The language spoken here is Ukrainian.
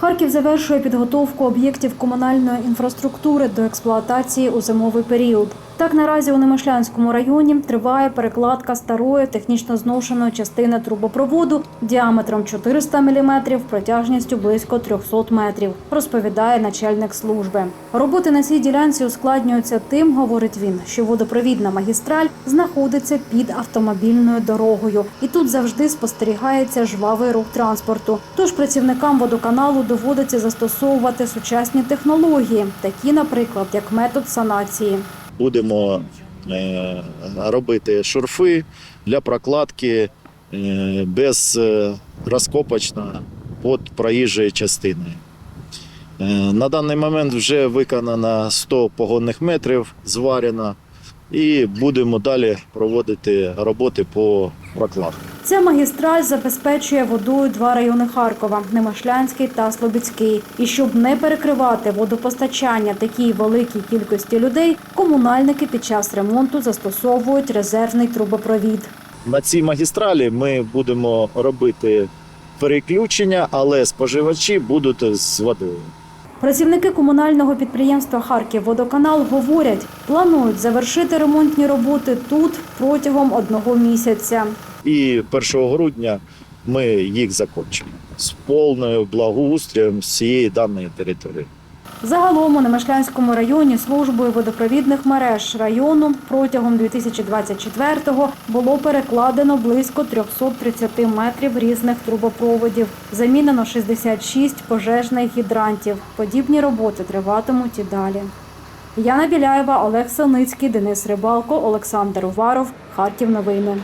Харків завершує підготовку об'єктів комунальної інфраструктури до експлуатації у зимовий період. Так наразі у Немишлянському районі триває перекладка старої технічно зношеної частини трубопроводу діаметром 400 мм, протяжністю близько 300 метрів, розповідає начальник служби. Роботи на цій ділянці ускладнюються тим, говорить він, що водопровідна магістраль знаходиться під автомобільною дорогою, і тут завжди спостерігається жвавий рух транспорту. Тож працівникам водоканалу доводиться застосовувати сучасні технології, такі, наприклад, як метод санації. Будемо е, робити шурфи для прокладки е, без е, розкопочно під проїжджою частиною. Е, На даний момент вже виконано 100 погонних метрів, зварено, і будемо далі проводити роботи по прокладці. Ця магістраль забезпечує водою два райони Харкова Немишлянський та Слобідський. І щоб не перекривати водопостачання такій великій кількості людей, комунальники під час ремонту застосовують резервний трубопровід. На цій магістралі ми будемо робити переключення, але споживачі будуть з водою. Працівники комунального підприємства Харківводоканал говорять, планують завершити ремонтні роботи тут протягом одного місяця. І 1 грудня ми їх закінчимо з повною благоустрієм всієї даної території. Загалом у Немишлянському районі службою водопровідних мереж району протягом 2024-го було перекладено близько 330 метрів різних трубопроводів. Замінено 66 пожежних гідрантів. Подібні роботи триватимуть і далі. Яна Біляєва, Олег Синицький, Денис Рибалко, Олександр Уваров. Харків новини.